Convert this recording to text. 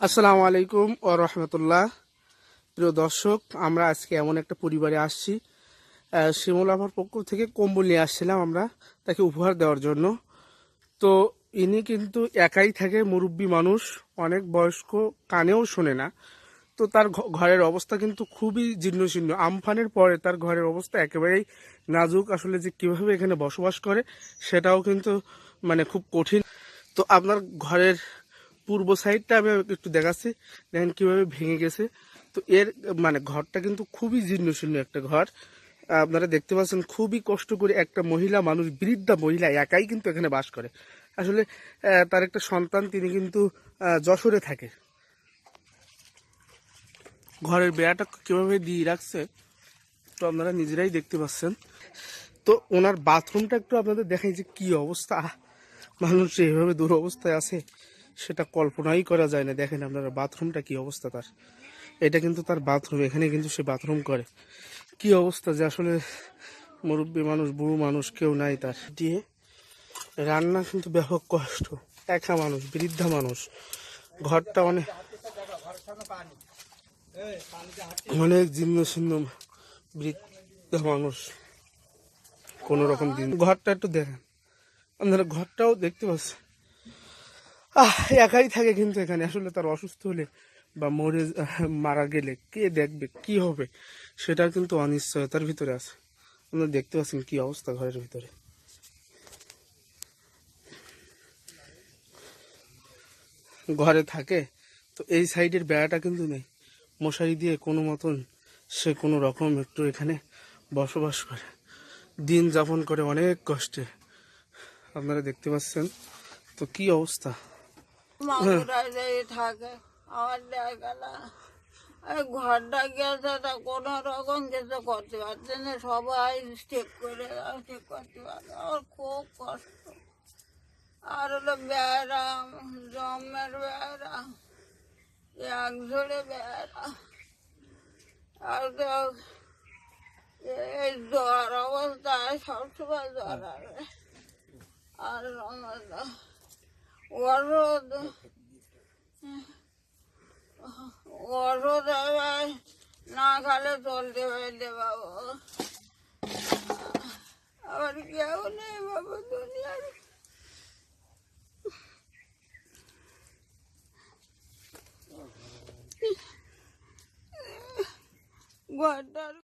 আসসালামু আলাইকুম ও রহমতুল্লাহ। প্রিয় দর্শক আমরা আজকে এমন একটা পরিবারে আসছি। আহ, শিমুল আপার পক্ষ থেকে কম্বল নিয়ে আসছিলাম আমরা তাকে উপহার দেওয়ার জন্য। তো ইনি কিন্তু একাই থাকে মুরব্বী মানুষ অনেক বয়স্ক কানেও শোনে না। তো তার ঘরের অবস্থা কিন্তু খুবই জীর্ণ শীর্ণ আমফানের পরে তার ঘরের অবস্থা একেবারেই নাজুক। আসলে যে কীভাবে এখানে বসবাস করে সেটাও কিন্তু মানে খুব কঠিন। তো আপনার ঘরের পূর্ব সাইডটা আমি একটু দেখাচ্ছি। দেখেন কীভাবে ভেঙে গেছে। তো এর মানে ঘরটা কিন্তু খুবই জীর্ণ শীর্ণ একটা ঘর। আপনারা দেখতে পাচ্ছেন, খুবই কষ্ট করে একটা মহিলা মানুষ, বৃদ্ধা মহিলা একাই কিন্তু এখানে বাস করে। আসলে তার একটা সন্তান, তিনি কিন্তু যশোরে থাকে। ঘরের বেড়াটা কীভাবে দিয়ে রাখছে, তো আপনারা নিজেরাই দেখতে পাচ্ছেন। তো ওনার বাথরুমটা একটু আপনাদের দেখাই যে কি অবস্থা। মানুষ যে এভাবে দুরবস্থায় আছে, সেটা কল্পনাই করা যায় না। দেখেন আপনারা বাথরুমটা কি অবস্থা তার। এটা কিন্তু তার বাথরুম, এখানে কিন্তু সে বাথরুম করে। কি অবস্থা যে আসলে মুরব্বী মানুষ, বুড়ো মানুষ, কেউ নাই তার। দিয়ে রান্না কিন্তু ব্যাপক কষ্ট। একা মানুষ, বৃদ্ধা মানুষ। ঘরটা অনেক অনেক জীর্ণ শীর্ণ বৃদ্ধা মানুষ। কোন রকম দিন ঘরটা একটু দেখেন। আপনারা ঘরটাও দেখতে পাচ্ছেন। আহ, একাই থাকে কিন্তু এখানে। আসলে তার অসুস্থ হলে বা মরে, মারা গেলে কে দেখবে, কি হবে, সেটা কিন্তু অনিশ্চয়তার ভিতরে আছে। আপনারা দেখতে পাচ্ছেন কি অবস্থা ঘরের ভিতরে। ঘরে থাকে, তো এই সাইডের বেড়াটা কিন্তু নেই। মশারি দিয়ে কোনো মতন সে কোনো রকম একটু এখানে বসবাস করে। দিন যাপন করে অনেক কষ্টে। আপনারা দেখতে পাচ্ছেন। তো কি অবস্থা? থাকে, আমার ঘরটা গেছে তা কোনো রকম কিছু করতে পারছে না, সবাই ঠিক করে করতে আমার খুব কষ্ট। আর হলো বেড়া, জমের বেড়া এক বেড়া। আর তো এই জ্বর অবস্থায় সবসময় জ্বর আসে ওরদ ওরদ না খালে জল দেবে বাবু আবার কেউ নেই বাবু দুনিয়ার ঘরটার